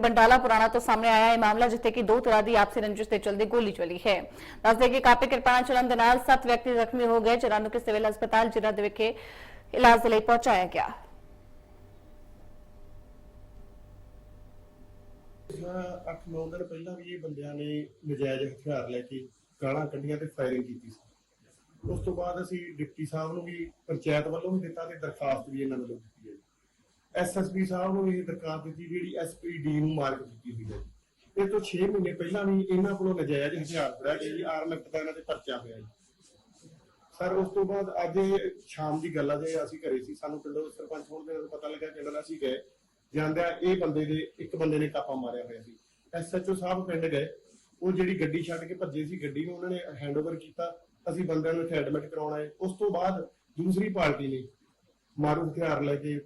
ਬੰਡਾਲਾ ਪੁਰਾਣਾ ਤੋਂ ਸਾਹਮਣੇ ਆਇਆ ਇਹ ਮਾਮਲਾ, ਜਿੱਥੇ ਕਿ ਦੋ ਤਰ੍ਹਾਂ ਦੀ ਆਪਸੀ ਰੰਜਿਸ਼ ਦੇ ਚਲਦੇ ਗੋਲੀ ਚੱਲੀ ਹੈ। ਦੱਸਦੇ ਕਿ ਕਾਪੇ ਕਿਰਪਾਨ ਚਲਣ ਦੇ ਨਾਲ 7 ਵਿਅਕਤੀ ਜ਼ਖਮੀ ਹੋ ਗਏ ਜਿਨ੍ਹਾਂ ਨੂੰ ਸਿਵਲ ਹਸਪਤਾਲ ਜਿਨ੍ਹਾਂ ਦੇ ਵਿਖੇ ਇਲਾਜ ਦੇ ਲਈ ਪਹੁੰਚਾਇਆ ਗਿਆ। ਅੱਠ, ਨੌ ਦਿਨ ਪਹਿਲਾਂ ਵੀ ਇਹ ਬੰਦਿਆਂ ਨੇ ਨਜਾਇਜ਼ ਹਥਿਆਰ ਲੈ ਕੇ ਗਾਲਾਂ ਕੱਢੀਆਂ ਤੇ ਫਾਇਰਿੰਗ ਕੀਤੀ ਸੀ। ਉਸ ਤੋਂ ਬਾਅਦ ਅਸੀਂ ਡਿਪਟੀ ਸਾਹਿਬ ਨੂੰ ਵੀ, ਪੰਚਾਇਤ ਵੱਲੋਂ ਵੀ ਦਿੱਤਾ ਤੇ ਦਰਖਾਸਤ ਵੀ ਇਹਨਾਂ ਵੱਲੋਂ ਦਿੱਤੀ ਹੈ ਐਸਐਸਪੀ ਸਾਹਿਬ ਨੂੰ ਵੀ ਦਰਖਾਸਤ ਦਿੱਤੀ ਜਿਹੜੀ ਐਸਪੀਡੀ ਨੂੰ ਮਾਰਕ ਦਿੱਤੀ ਹੋਈ ਹੈ ਇਹ ਤੋਂ 6 ਮਹੀਨੇ ਪਹਿਲਾਂ ਵੀ ਇਹਨਾਂ ਕੋਲੋਂ ਨਜਾਇਜ਼ ਹਥਿਆਰ ਫੜਿਆ ਗਿਆ ਜੀ ਆਰਮੈਕਟ ਦਾ ਇਹਨਾਂ ਤੇ ਪਰਚਾ ਹੋਇਆ ਜੀ। ਸਰ, ਉਸ ਤੋਂ ਬਾਅਦ ਅੱਜ ਸ਼ਾਮ ਦੀ ਗੱਲ ਆ, ਜੇ ਅਸੀਂ ਘਰੇ ਸੀ, ਸਾਨੂੰ ਪਿੰਡੋਂ ਸਰਪੰਚ ਹੋਣ ਦੇ ਪਤਾ ਲੱਗਾ ਪਿੰਡ ਦਾ ਅਸੀਂ ਗਏ। ਜਾਂਦਿਆਂ ਇਹ ਬੰਦੇ ਦੇ, ਇੱਕ ਬੰਦੇ ਨੇ ਕਾਪਾ ਮਾਰਿਆ ਹੋਇਆ ਸੀ। ਐਸਐਚਓ ਸਾਹਿਬ ਪਿੰਡ ਗਏ, ਉਹ ਜਿਹੜੀ ਗੱਡੀ ਛੱਡ ਕੇ ਭੱਜੇ ਸੀ ਗੱਡੀ ਨੂੰ, ਉਹਨਾਂ ਨੇ ਹੈਂਡਓਵਰ ਕੀਤਾ। ਅਸੀਂ ਬੰਦਿਆਂ ਨੂੰ ਇੱਥੇ ਐਡਮਿਟ ਕਰਾਉਣਾ ਹੈ ਉਸ ਤੋਂ ਬਾਅਦ ਦੂਸਰੀ ਪਾਰਟੀ ਨੇ ਮਾਰੂ ਹਥਿਆਰ ਲੈ ਕੇ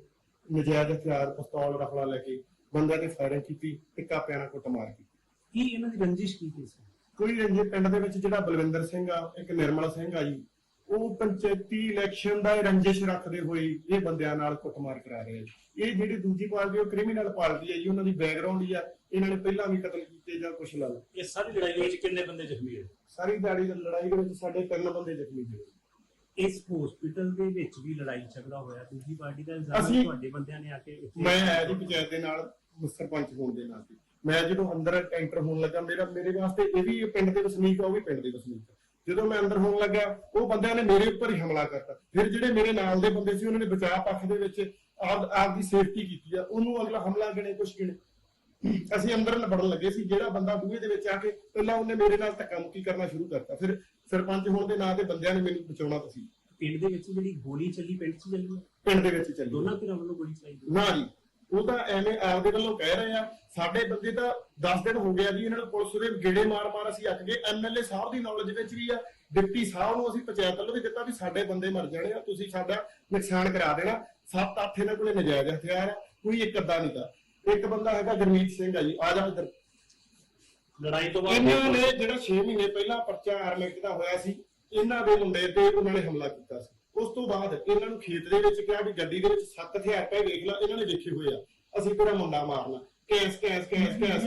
ਨਜਾਇਜ਼ ਹਥਿਆਰ ਪਿਸਤੌਲ ਰਫਲਾ ਲੈ ਕੇ ਬੰਦਿਆਂ ਤੇ ਫਾਇਰਿੰਗ ਕੀਤੀ ਤੇ ਕਾਪਿਆਂ ਨਾਲ ਕੁੱਟਮਾਰ ਕੀਤੀ। ਕੀ ਇਹਨਾਂ ਦੀ ਰੰਜਿਸ਼ ਕੀ ਕੀ ਸੀ ਕੋਈ ਰੰਜੇ ਪਿੰਡ ਦੇ ਵਿੱਚ ਜਿਹੜਾ ਬਲਵਿੰਦਰ ਸਿੰਘ ਆ ਇੱਕ ਨਿਰਮਲ ਸਿੰਘ ਆ ਜੀ ਉਹ ਪੰਚਾਇਤੀ ਇਲੈਕਸ਼ਨ ਦਾ ਰੰਜਿਸ਼ ਰੱਖਦੇ ਹੋਏ ਇਹ ਬੰਦਿਆਂ ਨਾਲ ਕੁੱਟਮਾਰ ਕਰਾ ਰਹੇ ਆ ਇਹ ਜਿਹੜੀ ਦੂਜੀ ਪਾਰਟੀ ਉਹ ਕ੍ਰਿਮੀਨਲ ਪਾਰਟੀ ਹੈ ਜੀ ਉਹਨਾਂ ਦੀ ਬੈਕਗ੍ਰਾਉਂਡ ਹੀ ਆ ਇਹਨਾਂ ਨੇ ਪਹਿਲਾਂ ਵੀ ਕਤਲ ਕੀਤੇ ਜਾਂ ਕੁਛ ਲਾ ਲਓ। ਇਹ ਸਾਰੀ ਲੜਾਈ ਵਿੱਚ ਕਿੰਨੇ ਬੰਦੇ ਜ਼ਖਮੀ ਹੋਏ? ਸਾਰੀ ਦਿਹਾੜੀ ਦੀ ਲੜਾਈ ਦੇ ਵਿੱਚ ਸਾਡੇ ਤਿੰਨ ਬੰਦੇ ਜ਼ਖਮੀ ਹੋਏ। ਇਸ ਹਸਪੀਟਲ ਦੇ ਵਿੱਚ ਵੀ ਲੜਾਈ ਝਗੜਾ ਹੋਇਆ ਦੂਜੀ ਪਾਰਟੀ ਦਾ ਇਲਜ਼ਾਮ ਹੈ ਅਸੀਂ- ਤੁਹਾਡੇ ਬੰਦਿਆਂ ਨੇ ਆ ਕੇ ਇੱਥੇ- ਮੈਂ ਆਇਆ ਜੀ ਪੰਚਾਇਤ ਦੇ ਨਾਲ ਸਰਪੰਚ ਹੋਣ ਦੇ ਨਾਤੇ ਮੈਂ ਜਦੋਂ ਅੰਦਰ ਐਂਟਰ ਹੋਣ ਲੱਗਾ ਮੇਰਾ ਮੇਰੇ ਵਾਸਤੇ ਇਹ ਵੀ ਪਿੰਡ ਦੇ ਵਸਨੀਕ ਆ ਉਹ ਵੀ ਪਿੰਡ ਦੇ ਵਸਨੀਕ ਆ। ਜਦੋਂ ਮੈਂ ਅੰਦਰ ਹੋਣ ਲੱਗਾ ਉਹ ਬੰਦਿਆਂ ਨੇ ਮੇਰੇ ਉੱਪਰ ਹੀ ਹਮਲਾ ਕਰਤਾ। ਫਿਰ ਜਿਹੜੇ ਮੇਰੇ ਨਾਲ ਦੇ ਬੰਦੇ ਸੀ ਉਹਨਾਂ ਨੇ ਬਚਾਅ ਪੱਖ ਦੇ ਵਿੱਚ ਆਪ ਆਪ ਦੀ ਸੇਫਟੀ ਕੀਤੀ ਆ। ਉਹਨੂੰ ਅਗਲਾ ਹਮਲਾ ਗਣੇ ਕੁਛ ਗਿਣੇ ਅਸੀਂ ਅੰਦਰ ਵੜਨ ਲੱਗੇ ਸੀ ਜਿਹੜਾ ਬੰਦਾ ਬੂਹੇ ਦੇ ਵਿੱਚ ਆ ਕੇ ਪਹਿਲਾਂ ਉਹਨੇ ਮੇਰੇ ਨਾਲ ਧੱਕਾ ਮੁੱਕੀ ਕਰਨਾ ਸ਼ੁਰੂ ਕਰਤਾ। ਫਿਰ ਸਰਪੰਚ ਹੋਣ ਦੇ ਨਾਂ ਤੇ ਬੰਦਿਆਂ ਨੇ ਮੈਨੂੰ ਬਚਾਉਣਾ ਸੀ। ਪਿੰਡ ਦੇ ਵਿੱਚ ਜਿਹੜੀ ਗੋਲੀ ਚੱਲੀ ਪਿੰਡ 'ਚ ਚੱਲੀ? ਪਿੰਡ ਦੇ ਵਿੱਚ ਚੱਲੀ। ਦੋਨਾਂ ਧਿਰਾਂ ਵੱਲੋਂ ਗੋਲੀ ਚਲਾਈ ਨਾ ਜੀ ਉਹ ਤਾਂ ਐਵੇਂ ਆਪਦੇ ਵੱਲੋਂ ਕਹਿ ਰਹੇ ਆ ਸਾਡੇ ਬੰਦੇ ਤਾਂ 10 ਦਿਨ ਹੋ ਗਿਆ ਜੀ ਇਹਨਾਂ ਨੂੰ ਪੁਲਿਸ ਦੇ ਗੇੜੇ ਮਾਰ ਮਾਰ ਅਸੀਂ ਅੱਕ ਗਏ। ਐਮਐਲਏ ਸਾਹਿਬ ਦੀ ਨੌਲੇਜ ਵਿੱਚ ਵੀ ਆ ਡਿਪਟੀ ਸਾਹਿਬ ਨੂੰ ਅਸੀਂ ਪੰਚਾਇਤ ਵੱਲੋਂ ਵੀ ਦਿੱਤਾ ਵੀ ਸਾਡੇ ਬੰਦੇ ਮਰ ਜਾਣੇ ਆ ਤੁਸੀਂ ਸਾਡਾ ਨੁਕਸਾਨ ਕਰਾ ਦੇਣਾ। ਸੱਤ ਅੱਠ ਇਹਨਾਂ ਕੋਲੇ ਨਜਾਇਜ਼ ਹਥਿਆਰ ਆ ਕੋਈ ਇੱਕ ਅੱਧਾ ਨਹੀਂ ਦਾ ਇੱਕ ਬੰਦਾ ਹੈਗਾ ਗੁਰਮੀਤ ਸਿੰਘ ਆ ਜੀ ਆ ਜਾ ਇੱਧਰ। ਲੜਾਈ ਤੋਂ ਬਾਅਦ ਇਹਨਾਂ ਨੇ ਜਿਹੜਾ 6 ਮਹੀਨੇ ਪਹਿਲਾਂ ਪਰਚਾ ਆਰਮੈਕਟ ਦਾ ਹੋਇਆ ਸੀ ਇਹਨਾਂ ਦੇ ਮੁੰਡੇ ਤੇ ਉਹਨਾਂ ਨੇ ਹਮਲਾ ਕੀਤਾ ਸੀ। ਉਸ ਤੋਂ ਬਾਅਦ ਇਹਨਾਂ ਨੂੰ ਖੇਤ ਦੇ ਵਿੱਚ ਕਿਹਾ ਵੀ ਗੱਡੀ ਦੇ ਵਿੱਚ ਸੱਤ ਹਥਿਆਰ ਪਏ ਵੇਖ ਲੈ ਇਹਨਾਂ ਨੇ ਵੇਖੇ ਹੋਏ ਆ। ਅਸੀਂ ਤੇਰਾ ਮੁੰਡਾ ਮਾਰਨਾ। Cash cash cash cash